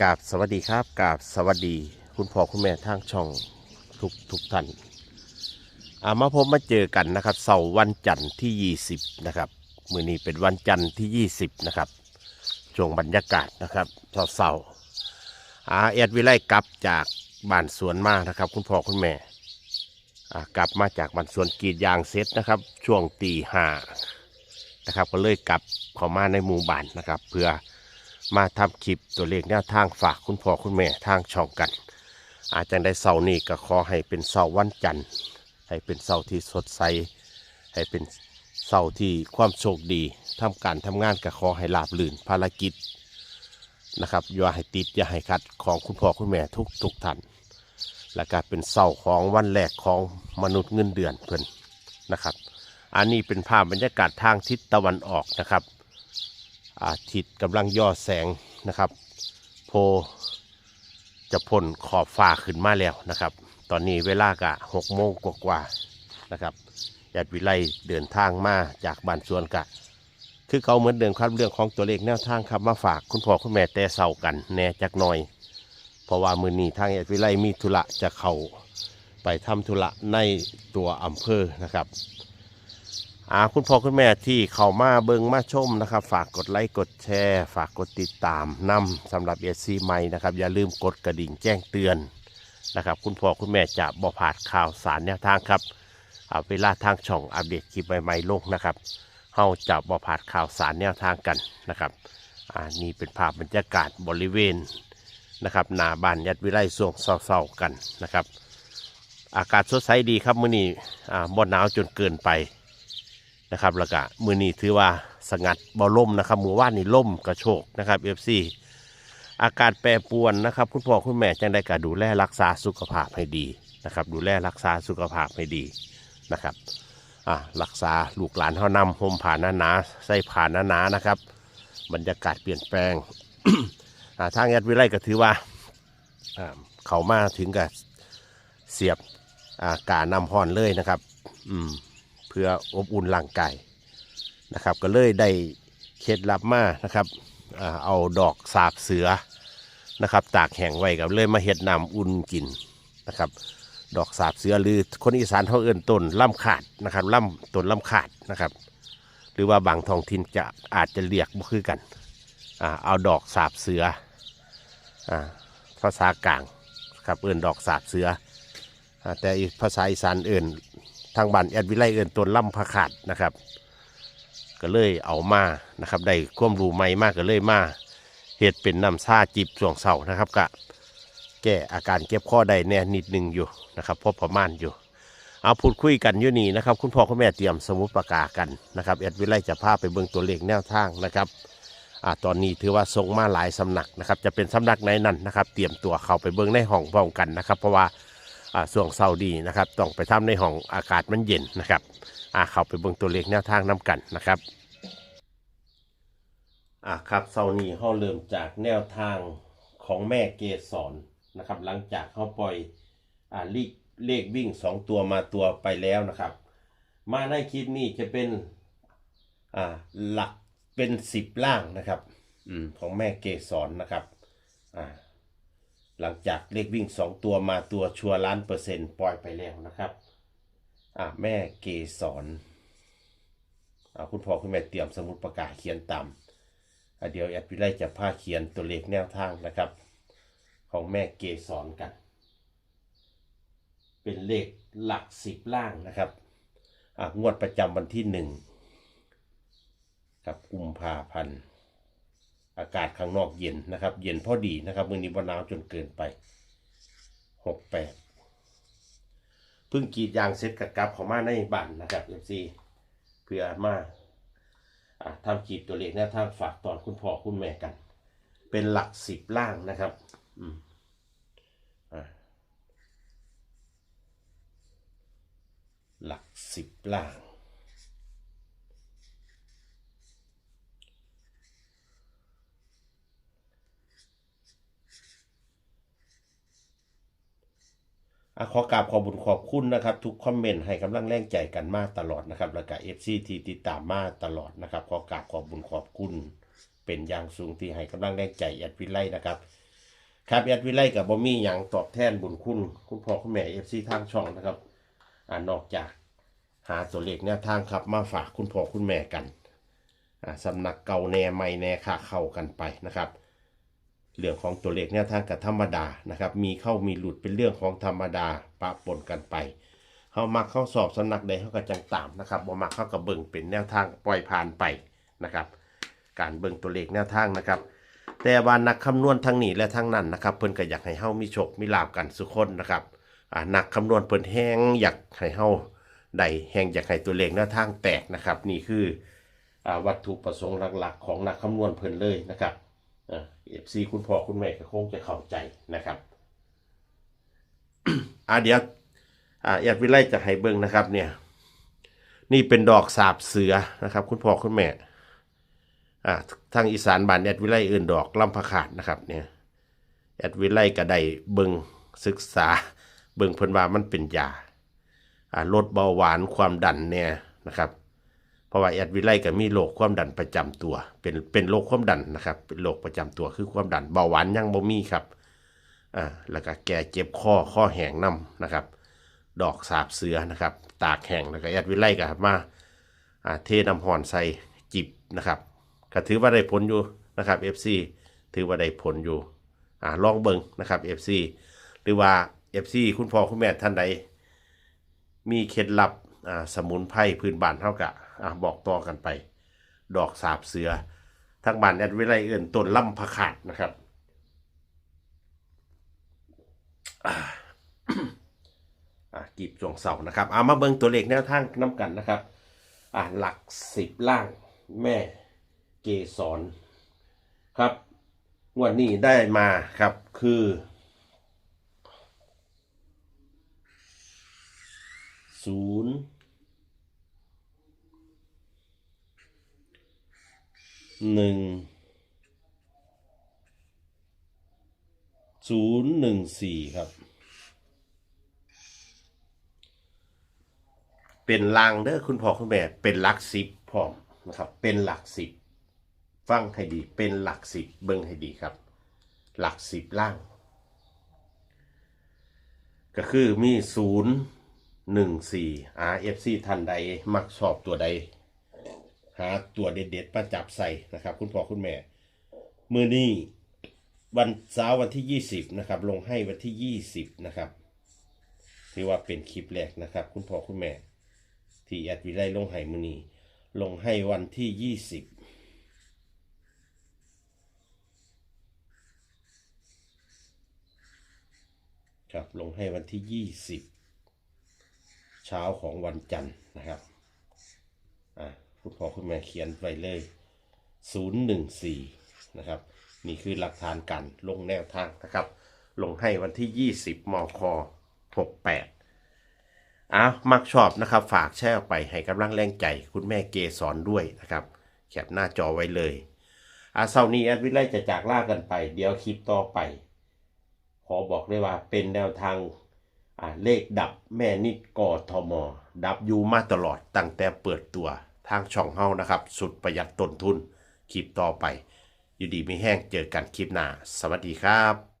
กราบสวัสดีครับกราบสวัสดีคุณพ่อคุณแม่ทางช่องทุกทุกท่านอามาพบมาเจอกันนะครับเสาร์วันจันทร์ที่ 20นะครับมือนี้เป็นวันจันทร์ที่ 20นะครับช่วงบรรยากาศนะครับเสาเสาร์อาแอดวิไลกลับจากบ้านสวนมานะครับ คุณพ่อคุณแม่อ่ากลับมาจากบ้านสวนกรีดยางเสร็จนะครับ ช่วงตีห้านะครับก็เลยกลับเข้ามาในหมู่บ้านนะครับ เพื่อ มาทำคลิปตัวเลขแนวทางฝากคุณพ่อคุณแม่ทางช่องกัน อาจจะได้เสาร์นี้ก็ขอให้เป็นเสาร์วันจันทร์ให้เป็นเสาร์ที่สดใสให้เป็นเสาร์ที่ความโชคดีทำการทำงานก็ขอให้ราบลื่นภารกิจนะครับอย่าให้ติดอย่าให้ขัดของคุณพ่อคุณแม่ทุกทุกท่านและก็เป็นเสาร์ของวันแรกของมนุษย์เงินเดือนเพิ่นนะครับ อันนี้เป็นภาพบรรยากาศทางทิศตะวันออกนะครับ อาทิตย์กำลังย่อแสงนะครับ โพจะพ่นขอบฟ้าขึ้นมาแล้วนะครับ ตอนนี้เวลากะหกโมงกว่าๆนะครับญาติวิไลเดินทางมาจากบ้านสวนกะ คือเขาเหมือนเดิมครับเรื่องของตัวเลขแนวทางครับมาฝากคุณพ่อคุณแม่แต่เศร้ากันแน่จักหน่อย เพราะว่ามือนี้ทางญาติวิไลมีธุระจะเข้าไปทำธุระในตัวอำเภอนะครับ อ่าคุณพ่อคุณแม่ที่เข้ามาเบิงมาชมนะครับ ฝากกดไลค์กดแชร์ ฝากกดติดตามนำสำหรับเอซีใหม่นะครับอย่าลืมกดกระดิ่งแจ้งเตือนนะครับ คุณพ่อคุณแม่จะบ่พลาดข่าวสารแนวทางครับเอาเวลาทางช่องอัปเดตคลิปใหม่ๆลงนะครับเฮาจะบ่พลาดข่าวสารแนวทางกันนะครับอ่านี่เป็นภาพบรรยากาศบริเวณนะครับหน้าบ้านยัดวิไลส่วงเศร้าๆกันนะครับ อากาศสดใสดีครับมื้อนี้อ่าบ่หนาวจนเกินไป นะครับแล้วก็มือนี้ถือว่าสงัดบ่ล่มนะครับมือว่านนี่ล่มกระโชกนะครับเอฟซีอากาศแปรปรวนนะครับ คุณพ่อคุณแม่จังได้ก็ดูแลรักษาสุขภาพให้ดีนะครับ ดูแลรักษาสุขภาพให้ดีนะครับอ่ารักษาลูกหลานเขานำห่มผ่านหนาๆใส่ผ่านหนาๆนะครับ บรรยากาศเปลี่ยนแปลงอ่าทางแอดวิไลก็ถือว่าอ่าเขามาถึงกับเสียบอ่ากานำพรเลยนะครับ อืม เพื่ออบอุ่นร่างกายนะครับ ก็เลยได้เคล็ดลับมานะครับเอาดอกสาบเสือนะครับตากแห้งไว้กับเลยมาเห็ดน้ำอุ่นกินนะครับ ดอกสาบเสือหรือคนอีสานเขาเอื้นต้นล่ำขาดนะครับล่ำต้นล่ำขาดนะครับ หรือว่าบางท้องถิ่นจะอาจจะเรียกบ่คือกันอเอาดอกสาบเสือภาษากลางครับเอื้นดอกสาบเสือแต่ภาษาอีสานเอื้น ทางบ้านแอดวิไลเอินต้นล่ำพะขาดนะครับ ก็เลยเอามานะครับได้ความรู้ใหม่มากก็เลยมาเห็ดเป็นน้ำซาจิบส่วงเสานะครับกะแก้อาการเก็บข้อได้แน่นิดหนึงอยู่นะครับพอประมาณอยู่ เอาพูดคุยกันอยู่นี่นะครับ คุณพ่อคุณแม่เตรียมสมุดปากกากันนะครับแอดวิไลจะพาไปเบิ่งตัวเลขแนวทางนะครับอ่าตอนนี้ถือว่าส่งมาหลายสำนักนะครับ จะเป็นสำนักไหนนั่นนะครับ เตรียมตัวเข้าไปเบิ่งในห้องพร้อมกันนะครับ เพราะว่า อ่าช่วงเศร้าดีนะครับต้องไปทำในห้องอากาศมันเย็นนะครับอ่าเข้าไปเบิ่งตัวเลขแนวทางน้กันนะครับอ่าครับเศร้านี้เขาเริ่มจากแนวทางของแม่เกสรนะครับ หลังจากเขาปล่อยอ่าเลขเลขวิ่งสองตัวมาตัวไปแล้วนะครับ มาในคลิปนี้จะเป็นอ่าหลักเป็นสิบล่างนะครับ อืมของแม่เกสรนะครับอ่า หลังจากเลขวิ่งสองตัวมาตัวชัวร์ล้านเปอร์เซ็นต์ปล่อยไปแล้วนะครับ อะแม่เกสรอะคุณพ่อคุณแม่เตรียมสมุดประกาศเขียนตามอะเดี๋ยวแอดวิไลจะพาเขียนตัวเลขแนวทางนะครับ ของแม่เกสรกัน เป็นเลขหลักสิบล่างนะครับอะงวดประจำวันที่หนึ่งกับกุมภาพันธ์ อากาศข้างนอกเย็นนะครับ เย็นพอดีนะครับมือนี้บ่หนาวจนเกินไปหกแปดเพิ่งกรีดยางเสร็จกับกลับเขามาในบ้านนะครับเอฟซีเพื่อมาอ่าทำขีดตัวเลขแนวทางฝากตอนคุณพ่อคุณแม่กัน เป็นหลักสิบล่างนะครับอืมหลักสิบล่าง ขอกราบขอบุญขอบคุณนะครับ ทุกคอมเมนต์ให้กำลังแรงใจกันมาตลอดนะครับ แล้วก็เอฟซีที่ติดตามมาตลอดนะครับ ขอกราบขอบุญขอบคุณ เป็นอย่างสูงที่ให้กำลังแรงใจแอดวิไลนะครับ ครับแอดวิไลกับบ่มีหยังตอบแทนบุญคุณ คุณพ่อคุณแม่เอฟซีทางช่องนะครับอ่านอกจากหาตัวเลขแนวทางครับมาฝากคุณพ่อคุณแม่กันอ่าสำนักเก่าแน่ใหม่แน่ค่าเข้ากันไปนะครับ เรื่องของตัวเลขแนวทางกับธรรมดานะครับ มีเข้ามีหลุดเป็นเรื่องของธรรมดาปะปนกันไปเขามักเข้าสอบสำนักใดเขาก็จังตามนะครับบ่มักเข้ากับเบิ่งเป็นแนวทางปล่อยผ่านไปนะครับ การเบิ่งตัวเลขแนวทางนะครับ แต่ว่านักคำนวณทั้งนี้และทั้งนั้นนะครับ เพิ่นก็อยากให้เฮามีโชคมีลาบกันสุคนนะครับอ่านักคำนวณเพิ่นแห้งอยากให้เฮาได้แห้งอยากให้ตัวเลขแนวทางแตกนะครับ นี่คืออวัตถุประสงค์หลักๆ ของนักคำนวณเพิ่นเลยนะครับ เอฟซีคุณพ่อคุณแม่ก็คงจะเข้าใจนะครับ อ่าเดี๋ยวอ่าแอดวิไลจะให้เบิ่งนะครับ เนี่ย นี่เป็นดอกสาบเสือนะครับ คุณพ่อคุณแม่อ่าทางอีสานบ้านแอดวิไลเอื่นดอกลำพะขาดนะครับ เนี่ยแอดวิไลก็ได้เบิ้งศึกษา เบิ้งเพิ่นว่ามันเป็นยาอ่าลดเบาหวานความดันเนี่ยนะครับ เพราะว่าแอดวิไลก็มีโรคความดันประจำตัว เป็นเป็นโรคความดันนะครับ เป็นโรคประจำตัวคือความดันเบาหวานยังบ่มีครับอ่าแล้วก็แก่เจ็บคอข้อแห้งน้ำนะครับ ดอกสาบเสือนะครับ ตากแห้งแล้วก็แอดวิไลก็มาอ่าเทน้ำหอนใส่จิบนะครับก็ถือว่าได้ผลอยู่นะครับ FC ถือว่าได้ผลอยู่อ่าลองเบิ่งนะครับ FC หรือว่า FC คุณพ่อคุณแม่ท่านใดมีเคล็ดลับอ่าสมุนไพรพื้นบ้านเท่ากับ อ่าบอกต่อกันไป ดอกสาบเสือทางบ้านแอดวิไลเอื่นต้นล่ำพะขาดนะครับอ่าอ่ากีบจวงเสานะครับเอามาเบิ่งตัวเลขแนวทางน้ำกันนะครับ อ่าหลักสิบล่างแม่เกสรครับงวดนี้ได้มาครับคือศูนย์ หนึ่งศูนย์หนึ่งสี่ครับ เป็นลางเด้อคุณพ่อคุณแม่เป็นหลักสิบพร้อมนะครับ เป็นหลักสิบฟังให้ดี เป็นหลักสิบเบิ้งให้ดีครับ หลักสิบล่าง ก็คือมีศูนย์หนึ่งสี่ RFC ท่านใด มักชอบตัวใด หาตัวเด็ดๆมาจับใส่นะครับ คุณพ่อคุณแม่ มือนี้วันเสาร์วันที่ยี่สิบนะครับ ลงให้วันที่ยี่สิบนะครับถือว่าเป็นคลิปแรกนะครับ คุณพ่อคุณแม่ ที่แอดวิไลลงให้มือนี้ ลงให้วันที่ยี่สิบครับลงให้วันที่ 20 เช้าของวันจันทร์นะครับอ่า คุณพ่อคุณแม่เขียนไว้เลย 014 นะครับ นี่คือหลักฐานการลงแนวทางนะครับ ลงให้วันที่ 20มค68อ้าวมักชอบนะครับ ฝากแชร์ออกไปให้กำลังแรงใจ คุณแม่เกสอนด้วยนะครับแคปหน้าจอไว้เลยอาเสาร์นี้แอดวิไลจะจากล่ากันไป เดี๋ยวคลิปต่อไป ขอบอกเลยว่าเป็นแนวทางอ่าเลขดับแม่นิดกอทมดับยูมาตลอดตั้งแต่เปิดตัวางช่องเฮานะครับ สุดประหยัดต้นทุนคลิปต่อไป อยู่ดีไม่แห้งเจอกันคลิปหน้า สวัสดีครับ